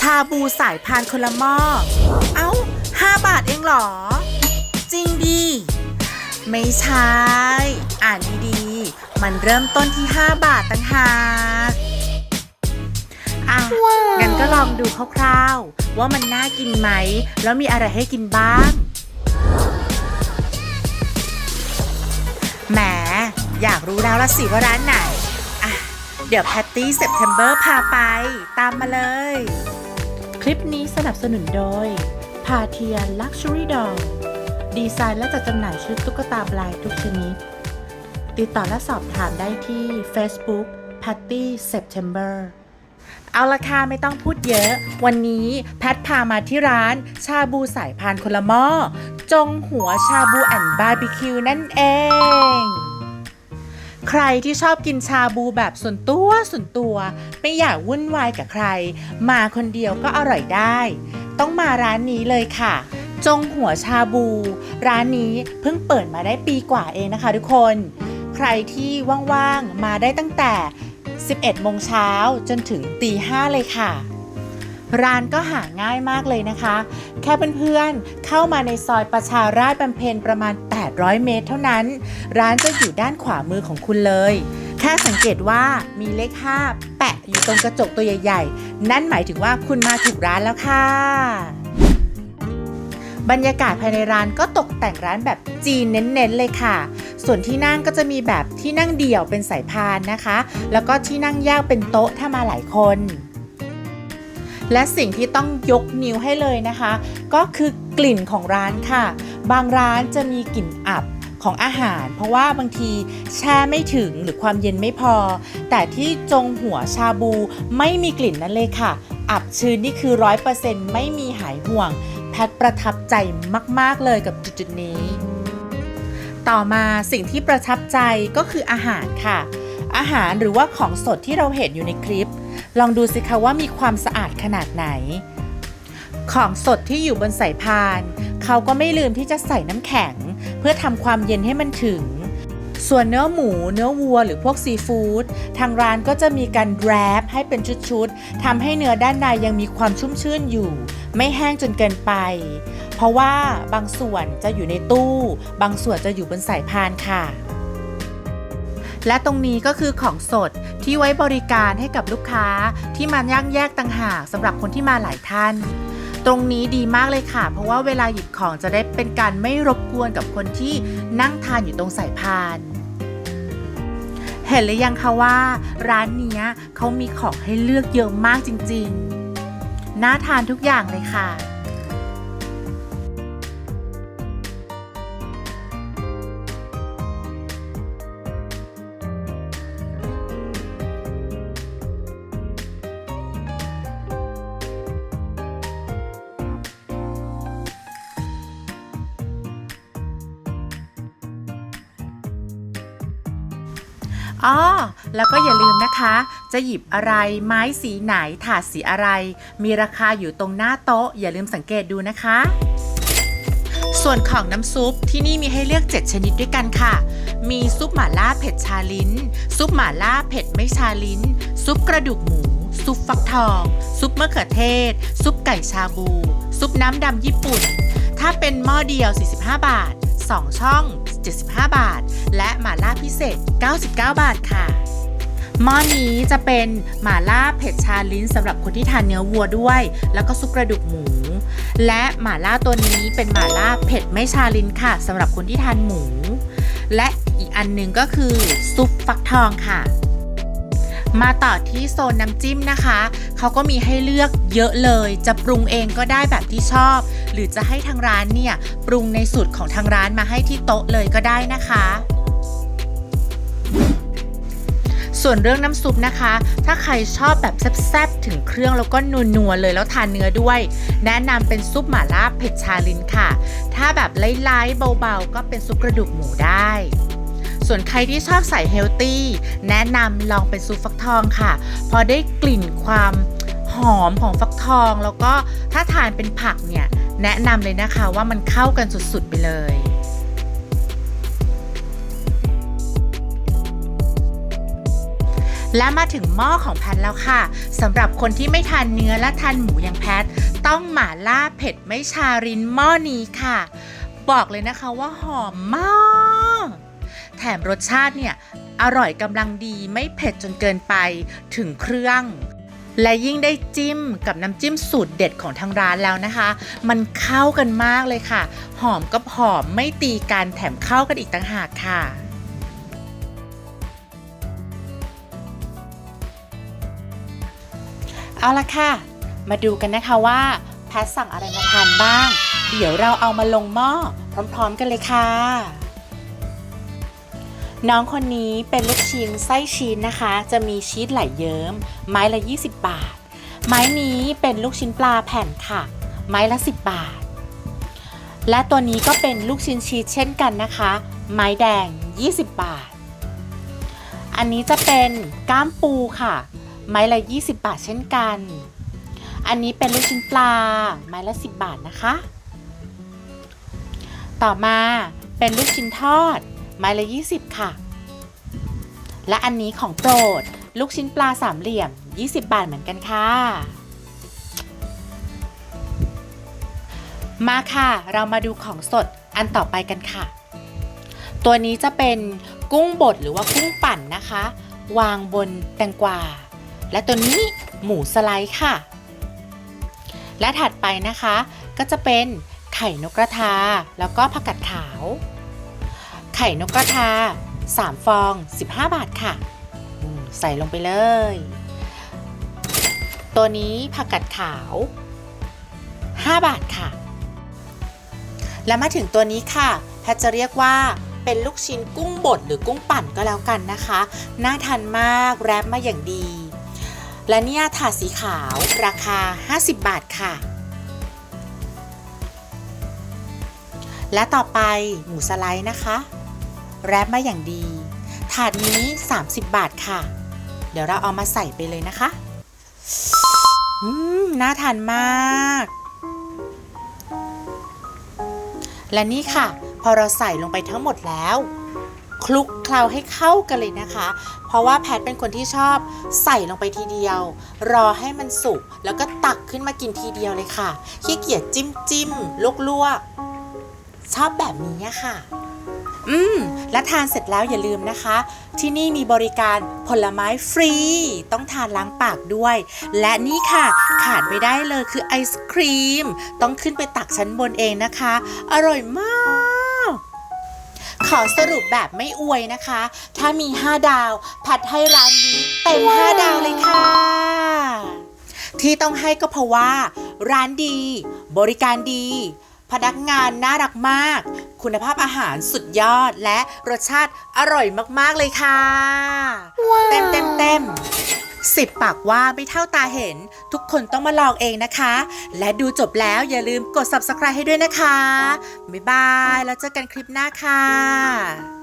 ชาบูสายพานคนละหม้อ เอ้า5บาทเองเหรอ จริงดี ไม่ใช่ อ่านดีๆ มันเริ่มต้นที่ 5 บาทต่างหากอะงั้นก็ลองดูคร่าวๆ ว่ามันน่ากินไหม แล้วมีอะไรให้กินบ้าง แหม อยากรู้แล้วละสิว่าร้านไหน อะ เดี๋ยวแพตตี้เซปเทมเบอร์พาไป ตามมาเลย คลิปนี้สนับสนุนโดย พาเทีย Luxury Doll ดีไซน์และจัดจำหน่ายชุดตุ๊กตาบลายทุกชนิด ติดต่อและสอบถามได้ที่ Facebook Patty September เอาละค่ะไม่ต้องพูดเยอะ วันนี้แพทพามาที่ร้าน ชาบูสายพานคนละหม้อจงหัวชาบูแอนบาร์บีคิวนั่นเอง ใครที่ชอบกินชาบูแบบส่วนตัวส่วนตัว ไม่อยากวุ่นวายกับใคร มาคนเดียวก็อร่อยได้ ต้องมาร้านนี้เลยค่ะ จงหัวชาบู ร้านนี้เพิ่งเปิดมาได้ปีกว่าเองนะคะทุกคน ใครที่ว่างๆ มาได้ตั้งแต่ 11โมงเช้าจนถึงตีห้าเลยค่ะ ร้านก็หาง่ายมากเลยนะคะ แค่เพื่อนๆเข้ามาในซอยประชาราชบำเพ็ญประมาณ 800 เมตรเท่านั้น ร้านจะอยู่ด้านขวามือของคุณเลย แค่สังเกตว่ามีเลข 5 แปะอยู่ตรงกระจกตัวใหญ่ ๆ นั่นหมายถึงว่าคุณมาถูกร้านแล้วค่ะบรรยากาศภายในร้านก็ตกแต่งร้านแบบจีนเน้นๆเลยค่ะ ส่วนที่นั่งก็จะมีแบบที่นั่งเดี่ยวเป็นสายพานนะคะ แล้วก็ที่นั่งยากเป็นโต๊ะถ้ามาหลายคน และสิ่งที่ต้องยกนิ้วให้เลยนะคะ ก็คือกลิ่นของร้านค่ะ บางร้านจะมีกลิ่นอับของอาหาร เพราะว่าบางทีแช่ไม่ถึงหรือความเย็นไม่พอ แต่ที่จงหัวชาบูไม่มีกลิ่นนั่นเลยค่ะ อับชื้นนี่คือร้อยเปอร์เซ็นต์ไม่มีหายห่วง แพทประทับใจมาก ๆ เลยกับจุดๆนี้ ต่อมาสิ่งที่ประทับใจก็คืออาหารค่ะ อาหารหรือว่าของสดที่เราเห็นอยู่ในคลิป ลองดูสิคะว่ามีความสะอาดขนาดไหน ของสดที่อยู่บนสายพาน เขาก็ไม่ลืมที่จะใส่น้ำแข็ง เพื่อทำความเย็นให้มันถึง ส่วนเนื้อหมู เนื้อวัวหรือพวกซีฟู้ดทางร้านก็จะมีการแรปให้เป็นชุดๆทำให้เนื้อด้านในยังมีความชุ่มชื่นอยู่ ไม่แห้งจนเกินไป เพราะว่าบางส่วนจะอยู่ในตู้ บางส่วนจะอยู่บนสายพานค่ะ และตรงนี้ก็คือของสดที่ไว้บริการให้กับลูกค้าที่มาย่างแยกต่างหากสำหรับคนที่มาหลายท่าน ตรงนี้ดีมากเลยค่ะ เพราะว่าเวลาหยิบของจะได้เป็นการไม่รบกวนกับคนที่นั่งทานอยู่ตรงสายพานเห็นหรือยังคะว่าร้านนี้เขามีของให้เลือกเยอะมากจริงๆ น่าทานทุกอย่างเลยค่ะ อ๋อแล้วก็อย่าลืมนะคะ จะหยิบอะไรไม้สีไหนถาดสีอะไร มีราคาอยู่ตรงหน้าโต๊ะ อย่าลืมสังเกตดูนะคะ ส่วนของน้ำซุปที่นี่มีให้เลือก 7 ชนิดด้วยกันค่ะ มีซุปหม่าล่าเผ็ดชาลิ้น ซุปหม่าล่าเผ็ดไม่ชาลิ้น ซุปกระดูกหมูซุปฟักทอง ซุปมะเขือเทศ ซุปไก่ชาบู ซุปน้ำดำญี่ปุ่น ถ้าเป็นหม้อเดียว 45 บาท 2 ช่อง 75 บาท และหม่าล่าพิเศษ 99 บาทค่ะหม้อนี้จะเป็นหม่าล่าเผ็ดชาลิ้นสำหรับคนที่ทานเนื้อวัวด้วย แล้วก็ซุปกระดูกหมู และหม่าล่าตัวนี้เป็นหม่าล่าเผ็ดไม่ชาลิ้นค่ะสำหรับคนที่ทานหมู และอีกอันหนึ่งก็คือซุปฟักทองค่ะ มาต่อที่โซนน้ำจิ้มนะคะ เขาก็มีให้เลือกเยอะเลย จะปรุงเองก็ได้แบบที่ชอบ หรือจะให้ทางร้านเนี่ย ปรุงในสูตรของทางร้านมาให้ที่โต๊ะเลยก็ได้นะคะส่วนเรื่องน้ำซุปนะคะ ถ้าใครชอบแบบแซ่บๆ ถึงเครื่องแล้วก็นัวๆ เลยแล้วทานเนื้อด้วย แนะนำเป็นซุปหม่าล่าเผ็ดชาลินค่ะ ถ้าแบบไล่ๆเบาๆ ก็เป็นซุปกระดูกหมูได้ ส่วนใครที่ชอบใส่เฮลตี้แนะนำลองเป็นซุปฟักทองค่ะ พอได้กลิ่นความหอมของฟักทอง แล้วก็ถ้าทานเป็นผักเนี่ยแนะนำเลยนะคะว่ามันเข้ากันสุดๆไปเลยและมาถึงหม้อของแพทแล้วค่ะสำหรับคนที่ไม่ทานเนื้อและทานหมูอย่างแพท ต้องหม่าล่าเผ็ดไม่ชารินหม้อนี้ค่ะ บอกเลยนะคะว่าหอมมาก ถมรสชาติเนี่ย อร่อยกำลังดีไม่เผ็ดจนเกินไปถึงเครื่อง และยิ่งได้จิ้มกับน้ำจิ้มสูตรเด็ดของทางร้านแล้วนะคะ มันเข้ากันมากเลยค่ะ หอมกับหอมไม่ตีกันแถมเข้ากันอีกต่างหากค่ะเอาละค่ะ มาดูกันนะคะว่าแพทสั่งอะไรมาทานบ้าง เดี๋ยวเราเอามาลงหม้อพร้อม ๆ กันเลยค่ะ น้องคนนี้เป็นลูกชิ้นไส้ชีสนะคะ จะมีชีสไหลเยิ้ม ไม้ละ 20 บาท ไม้นี้เป็นลูกชิ้นปลาแผ่นค่ะ ไม้ละ 10 บาท และตัวนี้ก็เป็นลูกชิ้นชีสเช่นกันนะคะ ไม้แดง 20 บาท อันนี้จะเป็นก้ามปูค่ะ ไม้ละ 20 บาทเช่นกัน อันนี้เป็นลูกชิ้นปลา ไม้ละ 10 บาทนะคะ ต่อมาเป็นลูกชิ้นทอด ไม้ละ 20 ค่ะ และอันนี้ของโปรด ลูกชิ้นปลาสามเหลี่ยม 20 บาทเหมือนกันค่ะ มาค่ะ เรามาดูของสดอันต่อไปกันค่ะ ตัวนี้จะเป็นกุ้งบดหรือว่ากุ้งปั่นนะคะ วางบนแตงกวา และตัวนี้หมูสไลด์ค่ะ และถัดไปนะคะก็จะเป็นไข่นกกระทา แล้วก็ผักกาดขาว ไข่นกกระทา 3 ฟอง 15 บาทค่ะ ใส่ลงไปเลย ตัวนี้ผักกาดขาว 5 บาทค่ะ แล้วมาถึงตัวนี้ค่ะ แพทย์จะเรียกว่าเป็นลูกชิ้นกุ้งบดหรือกุ้งปั่นก็แล้วกันนะคะ น่าทานมากแรปมาอย่างดี และเนี่ยถาดสีขาวราคา 50 บาทค่ะ และต่อไปหมูสไลด์นะคะ แรปมาอย่างดี ถาดนี้ 30 บาทค่ะ เดี๋ยวเราเอามาใส่ไปเลยนะคะอืมน่าทานมาก และนี่ค่ะ พอเราใส่ลงไปทั้งหมดแล้วคลุกเคล้าให้เข้ากันเลยนะคะ เพราะว่าแพทเป็นคนที่ชอบใส่ลงไปทีเดียว รอให้มันสุก แล้วก็ตักขึ้นมากินทีเดียวเลยค่ะ ขี้เกียจจิ้มจิ้มลวกลวกชอบแบบนี้ค่ะ อืม และทานเสร็จแล้วอย่าลืมนะคะ ที่นี่มีบริการผลไม้ฟรี ต้องทานล้างปากด้วย และนี่ค่ะขาดไม่ได้เลยคือไอศครีม ต้องขึ้นไปตักชั้นบนเองนะคะ อร่อยมากขอสรุปแบบไม่อวยนะคะ ถ้ามี 5 ดาว ผัดให้ร้านนี้เต็ม 5 ดาวเลยค่ะ ที่ต้องให้ก็เพราะว่า ร้านดี บริการดี พนักงานน่ารักมาก คุณภาพอาหารสุดยอดและรสชาติอร่อยมากๆเลยค่ะเต็มเต็มเต็มสิบปากว่าไม่เท่าตาเห็น ทุกคนต้องมาลองเองนะคะ และดูจบแล้วอย่าลืมกด subscribe ให้ด้วยนะคะ บ๊ายบาย แล้วเจอกันคลิปหน้าค่ะ